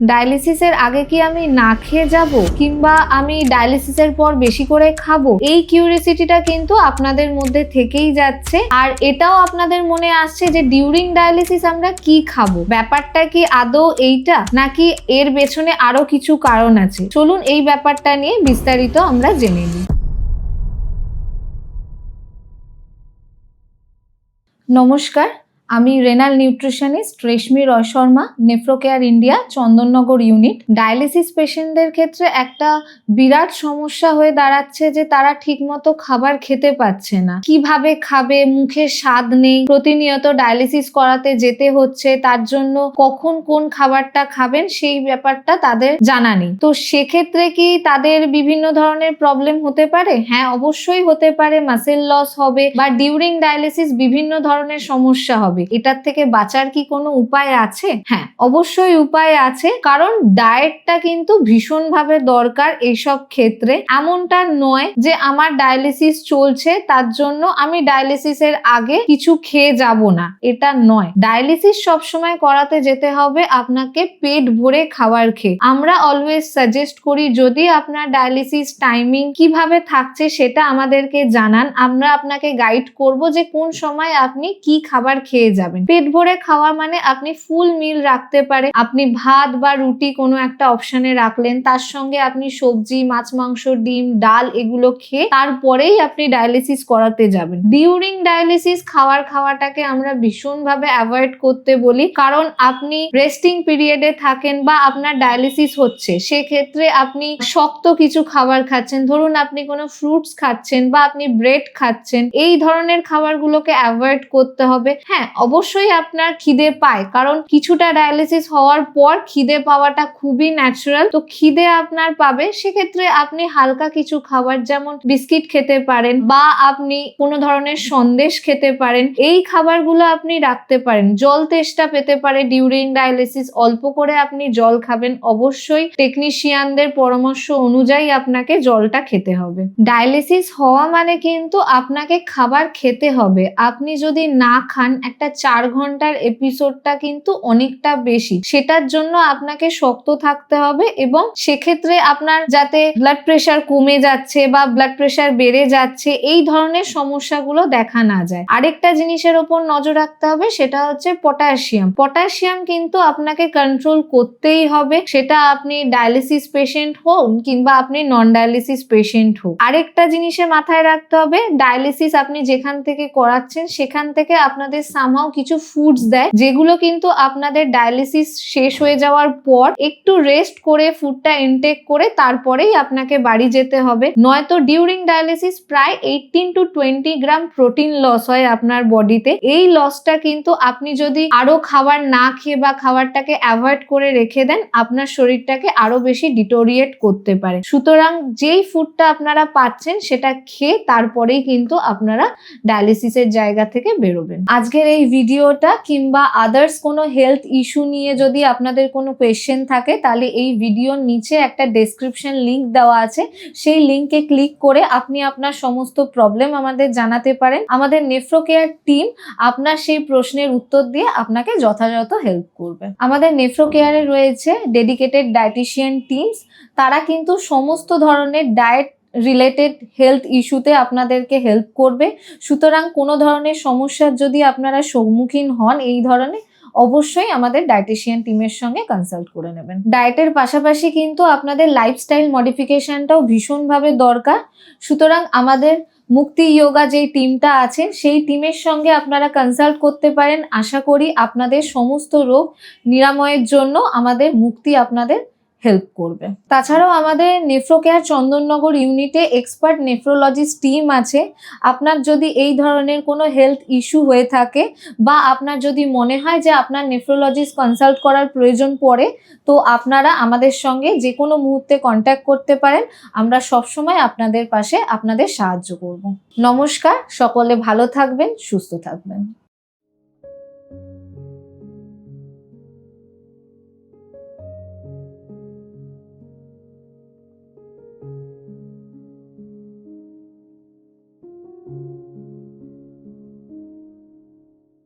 ডায়ালিসিসের আগে কি আমি না খেয়ে যাব কিংবা আমি ডায়ালিসিসের পর বেশি করে খাব? এই কিউরিসিটিটা কিন্তু আপনাদের মধ্যে থেকেই যাচ্ছে। আর এটাও আপনাদের মনে আসছে যে ডিউরিং ডায়ালিসিস আমরা কি খাব? ব্যাপারটা কি আদৌ এইটা? নাকি এর পেছনে আরও কিছু কারণ আছে? চলুন এই ব্যাপারটা নিয়ে বিস্তারিত আমরা জেনে নিই। নমস্কার আমি renal nutritionist Reshmi Roy Sharma Nephrocare India Chandannagar unit dialysis পেশেন্টদের ক্ষেত্রে একটা বিরাট সমস্যা হয়ে দাঁড়াচ্ছে যে তারা ঠিকমতো খাবার খেতে পাচ্ছে না। কীভাবে খাবে, মুখে স্বাদ নেই, প্রতিনিয়ত ডায়ালিসিস করাতে যেতে হচ্ছে, তার জন্য কখন কোন খাবারটা খাবেন সেই ব্যাপারটা তাদের জানা নেই। তো সেক্ষেত্রে কি তাদের বিভিন্ন ধরনের প্রবলেম হতে পারে? হ্যাঁ অবশ্যই হতে পারে মাসেল লস হবে বা ডিউরিং ডায়ালিসিস বিভিন্ন ধরনের সমস্যা হবে। এটার থেকে বাঁচার কি কোনো উপায় আছে? হ্যাঁ। অবশ্যই উপায় আছে কারণ ডায়েটটা কিন্তু ভীষণভাবে দরকার এইসব ক্ষেত্রে। এমনটা নয় যে আমার ডায়ালিসিস চলছে তার জন্য আমি ডায়ালিসিসের আগে কিছু খেয়ে যাব না। এটা নয়। ডায়ালিসিস সবসময় করাতে যেতে হবে আপনাকে পেট ভরে খাবার খেয়ে। আমরা অলওয়েজ সাজেস্ট করি যদি আপনার ডায়ালিসিস টাইমিং কীভাবে থাকছে সেটা আমাদেরকে জানান। আমরা আপনাকে গাইড করব যে কোন সময় আপনি কি খাবার খেয়ে যাবেন। পেট ভরে খাওয়া মানে আপনি ফুল মিল রাখতে পারে। আপনি ভাত বা রুটি কোনো একটা অপশনে রাখলেন, তার সঙ্গে আপনি সবজি, মাছ, মাংস, ডিম, ডাল এগুলো খেয়ে তারপরেই আপনি ডায়ালিসিস করাতে যাবেন। ডিউরিং ডায়ালিসিস খাওয়ার খাওয়াটাকে আমরা ভীষণভাবে অ্যাভয়েড করতে বলি, কারণ আপনি রেস্টিং পিরিয়ডে থাকেন বা আপনার ডায়ালিসিস হচ্ছে, সেক্ষেত্রে আপনি শক্ত কিছু খাবার খাচ্ছেন। ধরুন আপনি কোনো ফ্রুটস খাচ্ছেন বা আপনি ব্রেড খাচ্ছেন, এই ধরনের খাবারগুলোকে অ্যাভয়েড করতে হবে। হ্যাঁ অবশ্যই আপনার খিদে পায়, কারণ কিছুটা ডায়ালিসিস হওয়ার পর খিদে পাওয়াটা খুবই ন্যাচারাল তো খিদে আপনার পাবে, সেক্ষেত্রে আপনি হালকা কিছু খাবার, যেমন বিস্কিট খেতে পারেন বা আপনি কোনো ধরনের সন্দেশ খেতে পারেন, এই খাবারগুলো আপনি রাখতে পারেন। জল তেষ্টা পেতে পারে ডিউরিং ডায়ালিসিস অল্প করে আপনি জল খাবেন। অবশ্যই টেকনিশিয়ানদের পরামর্শ অনুযায়ী আপনাকে জলটা খেতে হবে। ডায়ালিসিস হওয়া মানে কিন্তু আপনাকে খাবার খেতে হবে। আপনি যদি না খান, একটা চার ঘণ্টার এপিসোডটা কিন্তু অনেকটা বেশি। সেটার জন্য আপনাকে শক্ত থাকতে হবে এবং সেক্ষেত্রে আপনার যাতে ব্লাড প্রেশার কমে যাচ্ছে বা ব্লাড প্রেশার বেড়ে যাচ্ছে, এই ধরনের সমস্যাগুলো দেখা না যায়। আরেকটা জিনিসের ওপর নজর রাখতে হবে, সেটা হচ্ছে পটাশিয়াম পটাশিয়াম কিন্তু আপনাকে কন্ট্রোল করতেই হবে। সেটা আপনি ডায়ালিসিস পেশেন্ট হোক কিংবা আপনি নন ডায়ালিসিস পেশেন্ট হোক আরেকটা জিনিসে মাথায় রাখতে হবে ডায়ালিসিস আপনি যেখান থেকে করাচ্ছেন, সেখান থেকে আপনাদের সামহাও কিছু ফুডস দেয়, যেগুলো কিন্তু আপনাদের ডায়ালিসিস শেষ হয়ে যাওয়ার পর একটু রেস্ট করে ফুডটা ইনটেক করে তারপরেই আপনাকে বাড়ি যেতে হবে। নয়তো ডিউরিং ডায়ালিসিস প্রায় eighteen to twenty gram protein loss হয় আপনার বডিতে। এই লসটা কিন্তু আপনি যদি আরও খাবার না খেয়ে বা খাবারটাকে অ্যাভয়েড করে রেখে দেন, আপনার শরীরটাকে আরও বেশি ডিটোরিয়েট করতে পারে। সুতরাং যেই ফুডটা আপনারা পাচ্ছেন, সেটা খেয়ে তারপরেই কিন্তু আপনারা ডায়ালিসিসের জায়গা থেকে বেরোবেন। আজকের এই ভিডিওটা কিংবা আদার্স কোনো হেলথ ইস্যু নিয়ে যদি আপনাদের কোনো কোয়েশ্চেন থাকে, তাহলে এই ভিডিওর নিচে একটা ডেসক্রিপশন লিংক দেওয়া আছে। সেই লিংকে ক্লিক করে আপনি আপনার সমস্ত প্রবলেম আমাদের জানাতে পারেন। আমাদের নেফ্রো কেয়ার টিম আপনার সেই প্রশ্নের উত্তর দিয়ে আপনাকে যথাযথ হেল্প করবে। আমাদের নেফ্রোকেয়ারে রয়েছে ডেডিকেটেড ডায়েটিশিয়ান টিমস তারা কিন্তু সমস্ত ধরনের ডায়েট রিলেটেড হেলথ ইস্যুতে আপনাদেরকে হেল্প করবে। সুতরাং কোনো ধরনের সমস্যার যদি আপনারা সম্মুখীন হন এই ধরনের, অবশ্যই আমাদের ডায়েটিশিয়ান টিমের সঙ্গে কনসাল্ট করে নেবেন। ডায়েটের পাশাপাশি কিন্তু আপনাদের লাইফস্টাইল মডিফিকেশনটাও ভীষণভাবে দরকার। সুতরাং আমাদের মুক্তি যোগা যেই টিমটা আছে, সেই টিমের সঙ্গে আপনারা কনসাল্ট করতে পারেন। আশা করি আপনাদের সমস্ত রোগ নিরাময়ের জন্য আমাদের মুক্তি আপনাদের হেল্প করবে। তাছাড়াও আমাদের নেফ্রোকেয়ার চন্দননগর ইউনিটে এক্সপার্ট নেফ্রোলজিস্ট টিম আছে। আপনার যদি এই ধরনের কোনো হেলথ ইস্যু হয়ে থাকে বা আপনার যদি মনে হয় যে আপনার নেফ্রোলজিস্ট কনসাল্ট করার প্রয়োজন পড়ে, তো আপনারা আমাদের সঙ্গে যে কোনো মুহূর্তে কন্ট্যাক্ট করতে পারেন। আমরা সবসময় আপনাদের পাশে আপনাদের সাহায্য করব। নমস্কার, সকলে ভালো থাকবেন, সুস্থ থাকবেন।